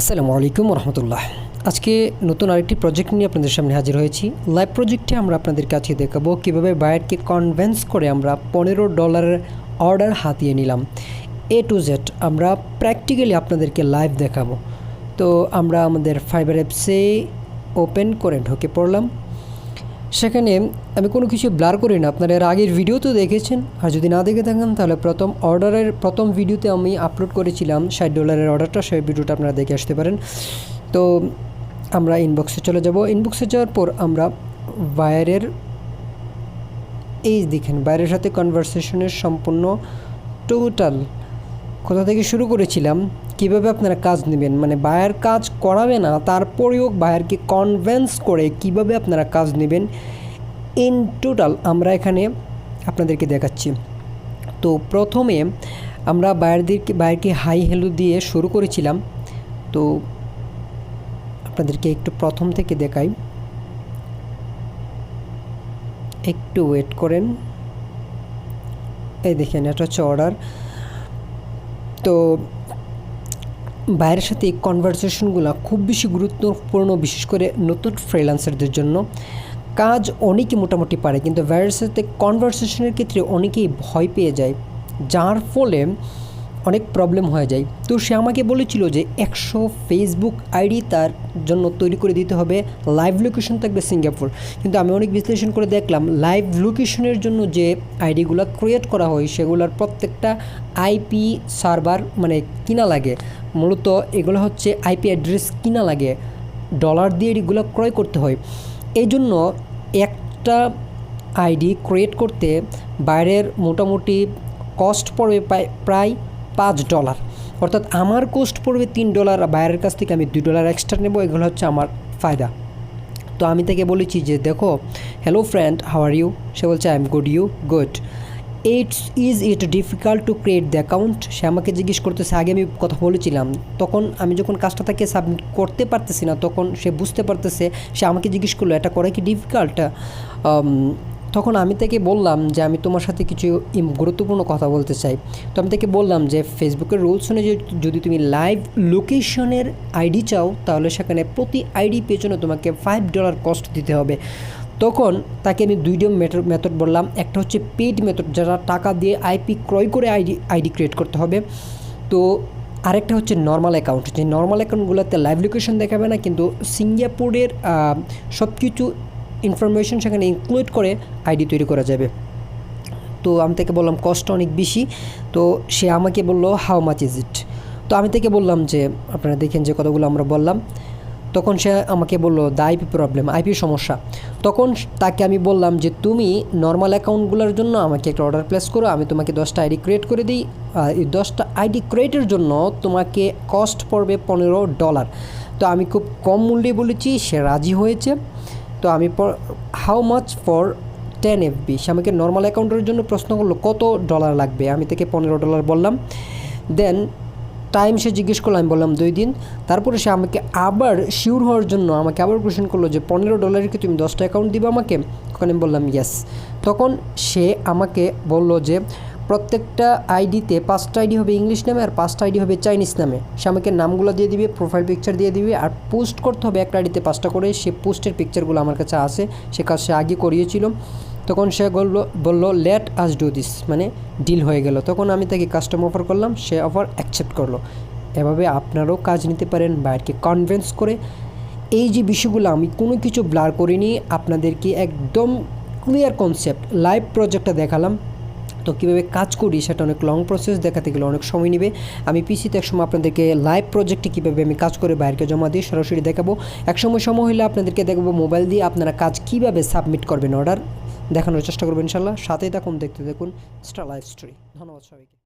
আসসালামু আলাইকুম রহমতুল্লাহ আজকে নতুন আরেকটি প্রজেক্ট নিয়ে আপনাদের সামনে হাজির হয়েছি। লাইভ প্রজেক্টে আমরা আপনাদের কাছে দেখাবো কীভাবে বায়ারকে কনভেন্স করে আমরা পনেরো ডলারের অর্ডার হাতিয়ে নিলাম। এ টু জেড আমরা প্র্যাকটিক্যালি আপনাদেরকে লাইভ দেখাবো। তো আমরা আমাদের ফাইবার অ্যাপসে ওপেন করে ঢুকে পড়লাম। সেখানে আমি কোনো কিছু ব্লার করি না। আপনারা এর আগের ভিডিও তো দেখেছেন। আর যদি না দেখে থাকেন, তাহলে প্রথম অর্ডারের প্রথম ভিডিওতে আমি আপলোড করেছিলাম ষাট ডলারের অর্ডারটা সেই ভিডিওটা আপনারা দেখে আসতে পারেন। তো আমরা ইনবক্সে চলে যাব। ইনবক্সে যাওয়ার পর আমরা বায়ারের এই দেখেন বাইরের সাথে কনভারসেশনের সম্পূর্ণ টোটাল কোথা থেকে শুরু করেছিলাম? কীভাবে আপনারা কাজ নেবেন? মানে বায়ার কাজ করাবে না, তারপরেও বায়ারকে কনভেন্স করে কীভাবে আপনারা কাজ নেবেন? ইন টোটাল আমরা এখানে আপনাদেরকে দেখাচ্ছি। তো প্রথমে আমরা বায়ারদেরকে বায়ারকে হাই হ্যালো দিয়ে শুরু করেছিলাম। তো আপনাদেরকে একটু প্রথম থেকে দেখাই। একটু ওয়েট করেন। এই দেখেন, এটা হচ্ছে অর্ডার তো বাইরের সাথে কনভারসেশনগুলো খুব বেশি গুরুত্বপূর্ণ, বিশেষ করে নতুন ফ্রিল্যান্সারদের জন্য। কাজ অনেকেই মোটামুটি পারে, কিন্তু বাইরের সাথে কনভারসেশনের ক্ষেত্রে অনেকেই ভয় পেয়ে যায়। যার ফলে অনেক প্রবলেম হয়ে যায়। তো সে আমাকে বলেছিল যে একশো ফেসবুক আইডি তার জন্য তৈরি করে দিতে হবে। লাইভ লোকেশন থাকবে সিঙ্গাপুর কিন্তু আমি অনেক বিশ্লেষণ করে দেখলাম লাইভ লোকেশনের জন্য যে আইডিগুলো ক্রিয়েট করা হয়, সেগুলোর প্রত্যেকটা আইপি সার্ভার মানে কিনা লাগে। মূলত এগুলো হচ্ছে আইপি অ্যাড্রেস কিনা লাগে। ডলার দিয়ে এগুলো ক্রয় করতে হয়। এই জন্য একটা আইডি ক্রিয়েট করতে বাইরের মোটামুটি কস্ট পড়বে প্রায় পাঁচ ডলার। অর্থাৎ আমার কোস্ট পড়বে তিন ডলার বাইরের কাছ থেকে আমি দুই ডলার এক্সট্রা নেব, এগুলো হচ্ছে আমার ফায়দা। তো আমি তাকে বলেছি যে, দেখো hello friend how are you সে বলছে I am good you good it's is it difficult to create the account সে আমাকে জিজ্ঞেস করতেছে, আগে আমি কথা বলেছিলাম। তখন আমি যখন কাজটা তাকে সাবমিট করতে পারতেছি না, তখন সে বুঝতে পারতেছে, সে আমাকে জিজ্ঞেস করল, এটা করা কি ডিফিকাল্ট তখন আমি তাকে বললাম যে আমি তোমার সাথে কিছু গুরুত্বপূর্ণ কথা বলতে চাই। তো আমি তাকে বললাম যে ফেসবুকের রুলস অনুযায়ী যদি তুমি লাইভ লোকেশনের আইডি চাও, তাহলে সেখানে প্রতি আইডি পেছনে তোমাকে ফাইভ ডলার কস্ট দিতে হবে। তখন তাকে আমি দুইটা মেথড মেথড বললাম। একটা হচ্ছে পেড মেথড যারা টাকা দিয়ে আইপি ক্রয় করে আইডি আইডি ক্রিয়েট করতে হবে। তো আরেকটা হচ্ছে নর্মাল অ্যাকাউন্ট যে নর্মাল অ্যাকাউন্টগুলোতে লাইভ লোকেশন দেখাবে না, কিন্তু সিঙ্গাপুরের সব কিছু ইনফরমেশন সেখানে ইনক্লুড করে আইডি তৈরি করা যাবে। তো আমি তাকে বললাম কস্ট অনেক বেশি। তো সে আমাকে বলল হাউ মাচ ইজ ইট তো আমি তাকে বললাম যে, আপনারা দেখেন যে কথাগুলো আমরা বললাম। তখন সে আমাকে বলল দ্য আইপি প্রবলেম আইপি সমস্যা। তখন তাকে আমি বললাম যে, তুমি নর্মাল অ্যাকাউন্টগুলোর জন্য আমাকে একটা অর্ডার প্লেস করো, আমি তোমাকে দশটা আইডি ক্রিয়েট করে দিই। এই দশটা আইডি ক্রিয়েটের জন্য তোমাকে কস্ট পড়বে পনেরো ডলার তো আমি খুব কম মূল্যে বলেছি, সে রাজি হয়েছে। তো আমি how much for ten FB সে আমাকে নর্মাল অ্যাকাউন্টের জন্য প্রশ্ন করল, কত ডলার লাগবে? আমি থেকে পনেরো ডলার বললাম। দেন টাইম সে জিজ্ঞেস করল, আমি বললাম দুই দিন। তারপরে সে আমাকে আবার শিওর হওয়ার জন্য আমাকে আবার কোশ্চেন করল যে, পনেরো ডলারের কি তুমি দশটা অ্যাকাউন্ট দিবে আমাকে? তখন আমি বললাম ইয়েস তখন সে আমাকে বলল যে প্রত্যেকটা আইডিতে পাঁচটা আইডি হবে ইংলিশ নামে আর পাঁচটা আইডি হবে চাইনিজ নামে। সে আমাকে নামগুলো দিয়ে দিবে প্রোফাইল পিকচার দিয়ে দিবে আর পোস্ট করতে হবে একটা আইডিতে পাঁচটা করে। সে পোস্টের পিকচারগুলো আমার কাছে আসে সে কাজ সে আগে করিয়েছিল। তখন সে বলল বলল লেট আস ডু দিস মানে ডিল হয়ে গেল। তখন আমি তাকে কাস্টম অফার করলাম, সে অফার অ্যাকসেপ্ট করল। এভাবে আপনারাও কাজ নিতে পারেন, বাইরকে কনভিন্স করে। এই যে বিষয়গুলো আমি কোনো কিছু ব্লার করিনি, আপনাদেরকে একদম ক্লিয়ার কনসেপ্ট লাইভ প্রজেক্টটা দেখালাম। তো কীভাবে কাজ করি সেটা অনেক লং প্রসেস দেখাতে গেলে অনেক সময় নেবে। আমি পিসিতে একসময় আপনাদেরকে লাইভ প্রজেক্টে কীভাবে আমি কাজ করে বাইরকে জমা দিই সরাসরি দেখাবো। একসময় সময় হলে আপনাদেরকে দেখাবো মোবাইল দিয়ে আপনারা কাজ কীভাবে সাবমিট করবেন অর্ডার দেখানোর চেষ্টা করবেন ইনশাল্লাহ সাথেই থাকুন, দেখতে দেখুন স্টার লাইভ স্টোরি ধন্যবাদ সবাইকে।